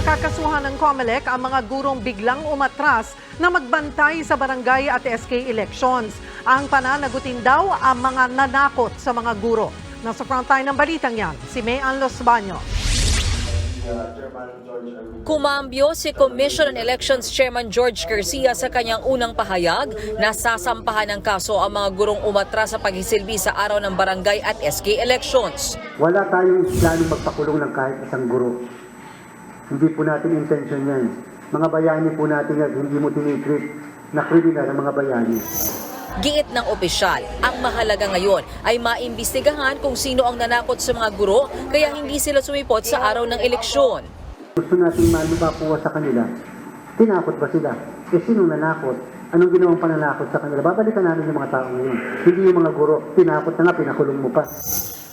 Kinakakasuhan ng COMELEC ang mga gurong biglang umatras na magbantay sa barangay at SK elections. Ang pananagutin daw ang mga nanakot sa mga guro. Nasa frontline ng balitang yan, si Mayan Los Baños. Kumambyo si Commission on Elections Chairman George Garcia sa kanyang unang pahayag na sasampahan ng kaso ang mga gurong umatras sa paghisilbi sa araw ng barangay at SK elections. Wala tayong planong magpakulong ng kahit isang guro. Hindi po natin intention yan. Mga bayani po natin yan, hindi mo tinitreat na kriminal ang mga bayani. Giit ng opisyal, ang mahalaga ngayon ay maimbestigahan kung sino ang nanakot sa mga guro kaya hindi sila sumipot sa araw ng eleksyon. Gusto natin malubapuwa sa kanila. Tinakot ba sila? Eh, sino nanakot? Anong ginawang pananakot sa kanila? Babalikan namin yung mga tao ngayon. Hindi yung mga guro. Tinakot na nga, pinakulong mo pa.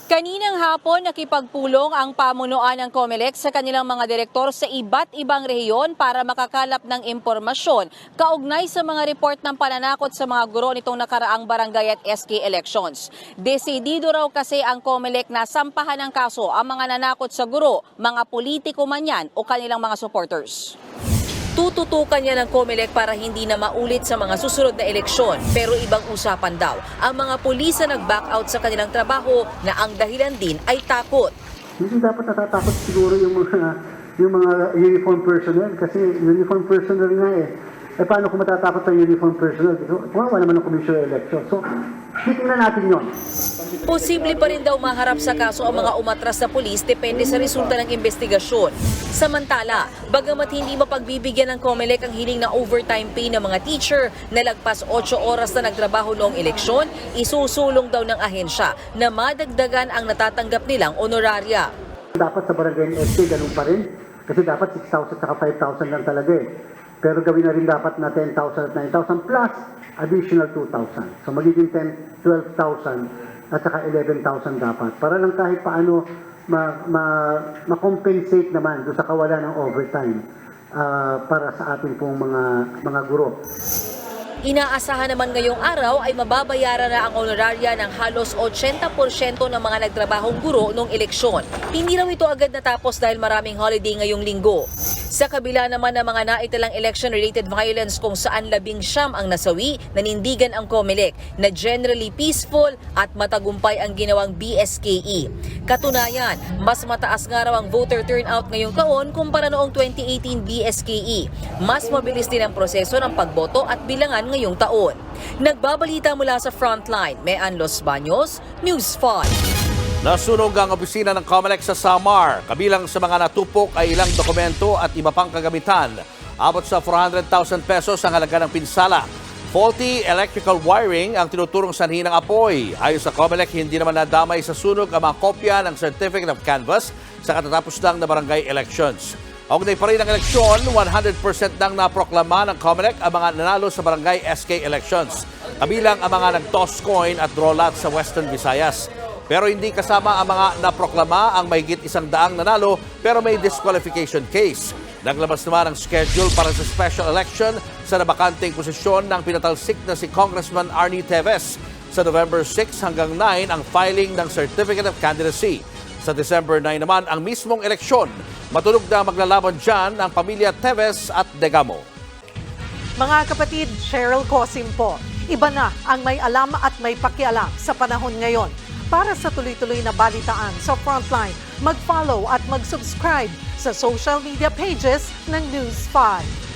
Kaninang hapon, nakipagpulong ang pamunuan ng COMELEC sa kanilang mga direktor sa iba't ibang rehiyon para makakalap ng impormasyon kaugnay sa mga report ng pananakot sa mga guro nitong nakaraang barangay at SK elections. Desidido raw kasi ang COMELEC na sampahan ng kaso ang mga nanakot sa guro, mga politiko man yan o kanilang mga supporters. Tututukan niya ng COMELEC para hindi na maulit sa mga susunod na eleksyon. Pero ibang usapan daw, ang mga pulis na nag-back out sa kanilang trabaho na ang dahilan din ay takot. Hindi dapat natatakot siguro yung mga yung mga uniform personnel kasi uniform personnel nga eh. Eh paano kung matatakot ang uniform personnel? So, Kawawa naman ng Commission on Election. So, titingnan natin yon. Posible pa rin daw maharap sa kaso ang mga umatras na pulis depende sa resulta ng investigasyon. Samantala, bagamat hindi mapagbibigyan ng COMELEC ang hiling na overtime pay ng mga teacher na lagpas 8 oras na nagtrabaho noong eleksyon, isusulong daw ng ahensya na madagdagan ang natatanggap nilang honorarya. Dapat sa barangay SK, ganun pa rin. Kasi dapat 6,000 at 5,000 lang talaga eh. Pero gawin na rin dapat na 10,000 at 9,000 plus additional 2,000. So magiging 10, 12,000 at saka 11,000 dapat. Para lang kahit paano ma, ma, ma-compensate naman doon sa kawalan ng overtime ah, para sa ating pong mga mga guro. Inaasahan naman ngayong araw ay mababayaran na ang honorarya ng halos 80% ng mga nagtrabahong guro noong eleksyon. Hindi raw ito agad natapos dahil maraming holiday ngayong linggo. Sa kabila naman ng mga naitalang election-related violence kung saan labing siyam ang nasawi, nanindigan ang COMELEC na generally peaceful at matagumpay ang ginawang BSKE. Katunayan, mas mataas nga raw ang voter turnout ngayong taon kumpara noong 2018 BSKE. Mas mabilis din ang proseso ng pagboto at bilangan ngayong taon. Nagbabalita mula sa Frontline, Mean Los Baños, News 5. Nasunog ang opisina ng COMELEC sa Samar. Kabilang sa mga natupok ay ilang dokumento at iba pang kagamitan. Abot sa 400,000 pesos ang halaga ng pinsala. Faulty electrical wiring ang tinuturong sanhi ng apoy. Ayon sa COMELEC, hindi naman nadamay sa sunog ang mga kopya ng Certificate of Canvas sa katatapos lang na barangay elections. Augnay pa rin ang eleksyon, 100% nang naproklama ng COMELEC ang mga nanalo sa barangay SK elections. Kabilang ang mga nag-toss coin at draw lot sa Western Visayas. Pero hindi kasama ang mga naproklama ang mahigit isang daang nanalo pero may disqualification case. Naglabas naman ang schedule para sa special election sa nabakanting posisyon ng pinatalsik na si Congressman Arnie Teves. Sa November 6 hanggang 9 ang filing ng Certificate of Candidacy. Sa December 9 naman ang mismong eleksyon. Matulog na maglalaban dyan ang pamilya Teves at Degamo. Mga kapatid, Cheryl Cosim po. Iba na ang may alam at may pakialam sa panahon ngayon. Para sa tuloy-tuloy na balitaan sa Frontline, mag-follow at mag-subscribe sa social media pages ng News 5.